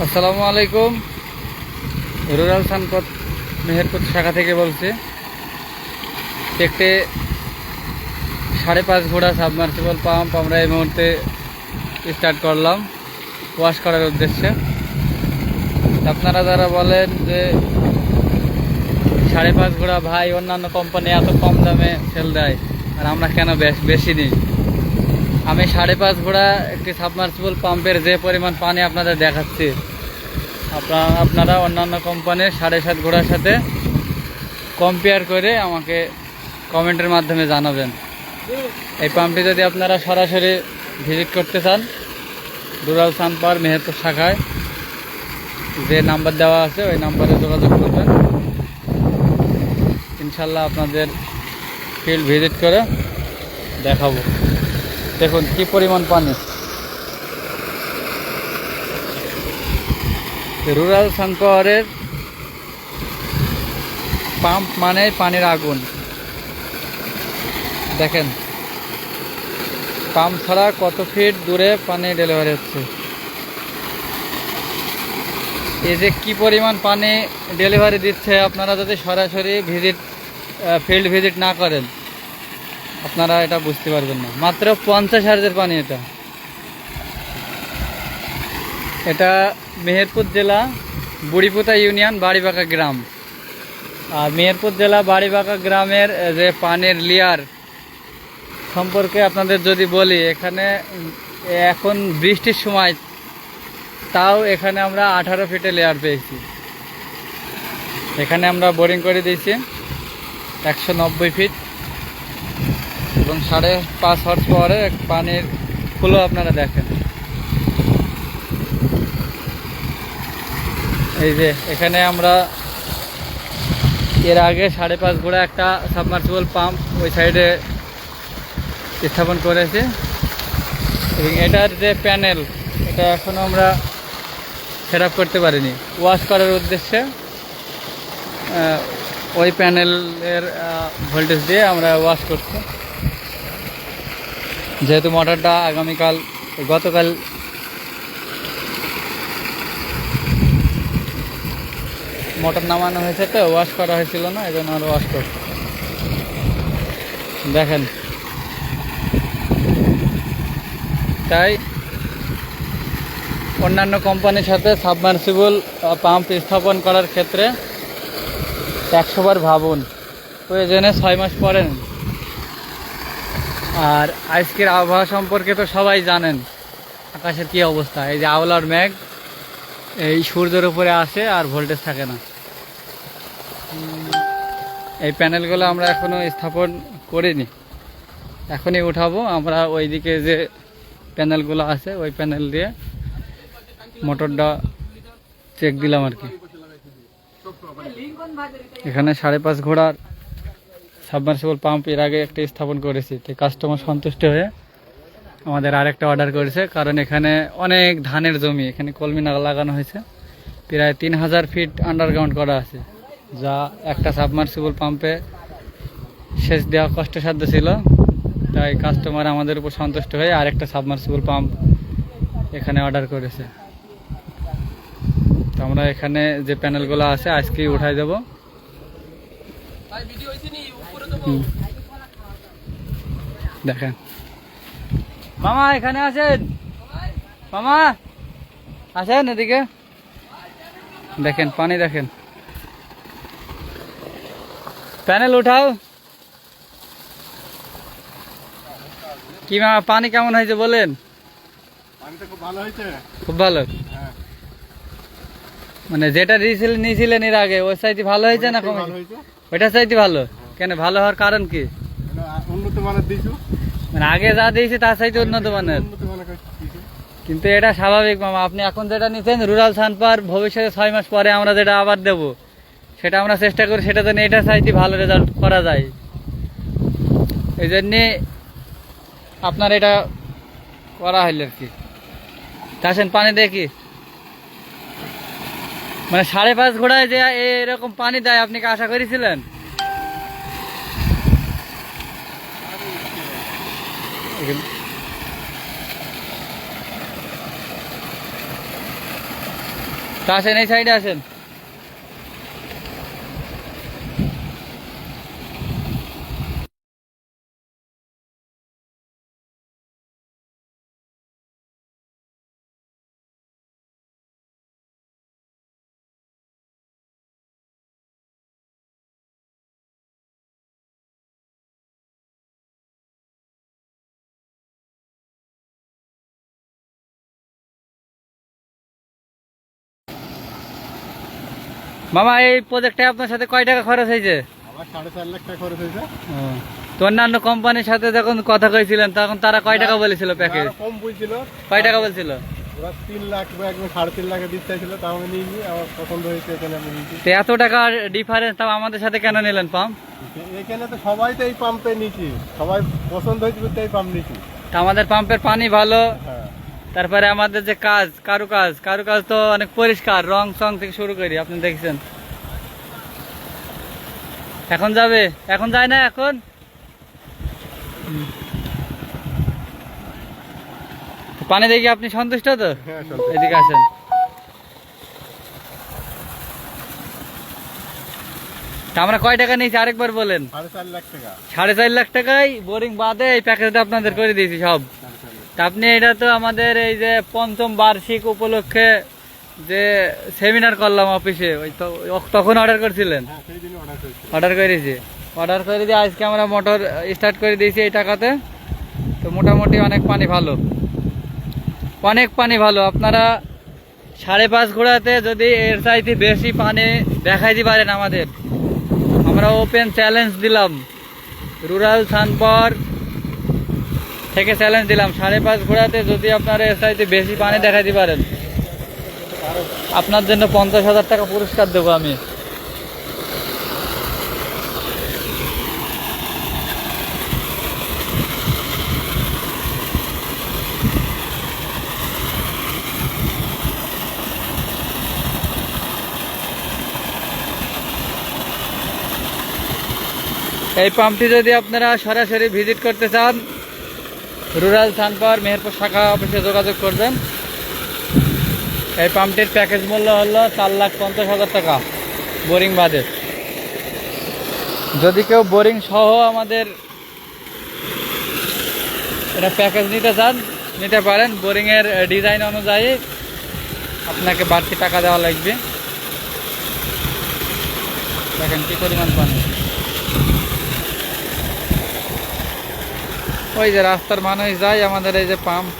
আসসালামু আলাইকুম। রুরাল সানপথ মেহেরপুর শাখা থেকে বলছি। একটি সাড়ে পাঁচ ঘোড়া সাবমার্সিবল পাম্প আমরা এই মুহূর্তে স্টার্ট করলাম, ওয়াশ করার উদ্দেশ্যে। আপনারা যারা বলেন যে সাড়ে পাঁচ ঘোড়া ভাই, অন্যান্য কোম্পানি এত কম দামে সেল দেয়, আর আমরা কেন বেশ- নিই? আমি সাড়ে পাঁচ ঘোড়া একটি সাবমার্সিবল পাম্পের যে পরিমাণ পানি আপনাদের দেখাচ্ছি আপনারা আপনারা অন্যান্য কোম্পানির সাড়ে সাত ঘোড়ার সাথে কম্পেয়ার করে আমাকে কমেন্টের মাধ্যমে জানাবেন। এই পাম্পটি যদি আপনারা সরাসরি ভিজিট করতে চান দুরাল সানপার মেহেরপুর শাখায়, যে নাম্বার দেওয়া আছে ওই নাম্বারে যোগাযোগ করবেন। ইনশাল্লাহ আপনাদের ফিল্ড ভিজিট করে দেখাবো। দেখুন কি পরিমাণ পানি। রুরাল শঙ্করের পাম্প মানে পানির আগুন। দেখেন, পাম্প ছাড়া কত ফিট দূরে পানি ডেলিভারি হচ্ছে? এই যে কি পরিমাণ পানি ডেলিভারি দিচ্ছে, আপনারা যদি সরাসরি ভিজিট ফিল্ড ভিজিট না করেন, আপনারা এটা বুঝতে পারবেন না। মাত্র পঞ্চাশ হাজার পানি এটা। এটা মেহেরপুর জেলা বুড়িপুতা ইউনিয়ন বাড়িবাঁকা গ্রাম। আর মেহেরপুর জেলা বাড়িবাঁকা গ্রামের যে পানের লেয়ার সম্পর্কে আপনাদের যদি বলি, এখানে এখন বৃষ্টির সময় তাও এখানে আমরা আঠারো ফিটে লেয়ার পেয়েছি। এখানে আমরা বোরিং করে দিয়েছি একশো নব্বই ফিট এবং সাড়ে পাঁচ হর্স পাওয়ারে পানির ফুলও আপনারা দেখেন। এই যে, এখানে আমরা এর আগে সাড়ে পাঁচ ঘোড়া একটা সাবমার্সিবল পাম্প ওই সাইডে স্থাপন করেছে। এবং এটার যে প্যানেল এটা এখনও আমরা সেট করতে পারিনি। ওয়াশ করার উদ্দেশ্যে ওই প্যানেলের ভোল্টেজ দিয়ে আমরা ওয়াশ করছি। যেহেতু মোটরটা আগামীকাল, গতকাল মোটর নামানো হয়েছে তো ওয়াশ করা হয়েছিল না, এই জন্য আমরা ওয়াশ করছি। দেখেন। তাই অন্যান্য কোম্পানির সাথে সাবমার্সিবল পাম্প স্থাপন করার ক্ষেত্রে একশোবার ভাবুন। প্রয়োজনে ছয় মাস পরে আর আজকের আবহাওয়া সম্পর্কে তো সবাই জানেন। আকাশের কি অবস্থা? এই যে আওলার মেঘ এই সূর্যের উপরে আসে আর ভোল্টেজ থাকে না। এই প্যানেলগুলো আমরা এখনও স্থাপন করিনি। এখনই উঠাবো। আমরা ওইদিকে যে প্যানেলগুলো আছে, ওই প্যানেল দিয়ে মোটরটা চেক দিলাম আর কি। এখানে সাড়ে পাঁচ ঘোড়ার সাবমার্সিবল পাম্পের আগে একটা স্থাপন করেছি। তো কাস্টমার সন্তুষ্ট হয়ে আমাদের আরেকটা অর্ডার করেছে কারণ এখানে অনেক ধানের জমি এখানে কলমি লাগানো হয়েছে। প্রায় তিন হাজার ফিট আন্ডারগ্রাউন্ড করা আছে যা একটা সাবমার্সিবল পাম্পে সেচ দেওয়া কষ্টসাধ্য ছিল। তাই কাস্টমার আমাদের উপর সন্তুষ্ট হয়ে আরেকটা সাবমার্সিবল পাম্প এখানে অর্ডার করেছে। তো আমরা এখানে যে প্যানেলগুলো আছে আজকেই উঠাই দেবো। দেখেন। মামা এখানে আছেন মামা আসেন এদিকে। দেখেন পানি দেখেন। প্যানেল উঠাও। কি মামা পানি কেমন হয়েছে বলেন? খুব ভালো হয়েছে? খুব ভালো? হ্যাঁ। মানে যেটা নিয়েছিলেন এর আগে ওই সাইডে ভালো হয়েছে না ওইটা চাইতে ভালো? কেন ভালো হওয়ার কারণ কি? উন্নত মানের মানে আগে যা দিয়েছে তার চাইতে উন্নত মানের। কিন্তু এটা স্বাভাবিক মামা আপনি এখন যেটা নিচ্ছেন রুরাল সানপার ভবিষ্যতে ছয় মাস পরে আমরা যেটা আবার দেব সেটা আমরা চেষ্টা করি সেটা যেন এটা চাইতে ভালো রেজাল্ট করা যায়। এই জন্যে আপনার এটা করা হইল আর কি। আসেন পানি দেখি মানে সাড়ে পাঁচ ঘোড়ায় যে এরকম পানি দেয় আপনি কি আশা করেছিলেন? এখানে- আসেন এই সাইডে আসেন। মামা এই প্রজেক্টে আপনার সাথে কয় টাকা খরচ হয়েছে? আমার সাড়ে চার লাখ টাকা খরচ হয়েছে। তো অন্যান্য কোম্পানির সাথে যখন কথা কইছিলেন তখন তারা কয় টাকা বলেছিল প্যাকেজ কম বলছিল। কয় টাকা বলছিল? তিন লাখ বা একদম সাড়ে তিন লাখে দিতে চাইছিল তাও আমি নিইনি আমার পছন্দ হয়েছে এখানে আমি নিয়েছি। তো এত টাকা ডিফারেন্স তাও আমাদের সাথে কেন নিলেন পাম্প এখানে তো সবাই তো এই পাম্পে নিচ্ছি সবাই পছন্দ পাম্প আমাদের পাম্পের পানি ভালো হ্যাঁ। তারপরে আমাদের যে কাজ কারু কাজ কারু কাজ তো অনেক পরিষ্কার রং সং থেকে শুরু করি আপনি দেখছেন। এখন যাবে? এখন যায় না এখন? পানি দেখি আপনি সন্তুষ্ট তো? হ্যাঁ এদিকে আসেন। আমরা কয় টাকা নিয়েছি? আরেকবার বলেন। সাড়ে চার লাখ টাকা। সাড়ে চার লাখ টাকায় বোরিং বাদে এই প্যাকেজটা আপনাদের করে দিয়েছি সব। তা আপনি এটা তো আমাদের এই যে পঞ্চম বার্ষিক উপলক্ষে যে সেমিনার করলাম অফিসে ওই তো তখন অর্ডার করছিলেন? হ্যাঁ অর্ডার করেছি। অর্ডার করেছি। অর্ডার করে দিয়ে আজকে আমরা মোটর স্টার্ট করে দিয়েছি এই টাকাতে। তো মোটামুটি অনেক পানি ভালো। অনেক পানি ভালো। আপনারা সাড়ে পাঁচ ঘোড়াতে যদি এর চাইতে বেশি পানি দেখাইতে পারেন আমাদের। আমরা ওপেন চ্যালেঞ্জ দিলাম। রুরাল সানপর থেকে চ্যালেঞ্জ দিলাম। সাড়ে পাঁচ ঘোড়াতে যদি আপনারা এর চাইতে বেশি পানি দেখাইতে পারেন, আপনার জন্য পঞ্চাশ হাজার টাকা পুরস্কার দেবো আমি। এই পাম্পটি যদি আপনারা সরাসরি ভিজিট করতে চান রুরাল সানপাওয়ার মেহেরপুর শাখা অফিসে যোগাযোগ করবেন। এই পাম্পটির প্যাকেজ মূল্য হলো চার লাখ পঞ্চাশ হাজার টাকা। বোরিং বাদে যদি কেউ বোরিং সহ আমাদের এটা প্যাকেজ নিতে চান, নিতে পারেন। বোরিংয়ের ডিজাইন অনুযায়ী আপনাকে বাড়তি টাকা দেওয়া লাগবে। দেখেন কি পরিমাণ পানি। ওই যে রাস্তার মানুষ যায় আমাদের এই যে পাম্প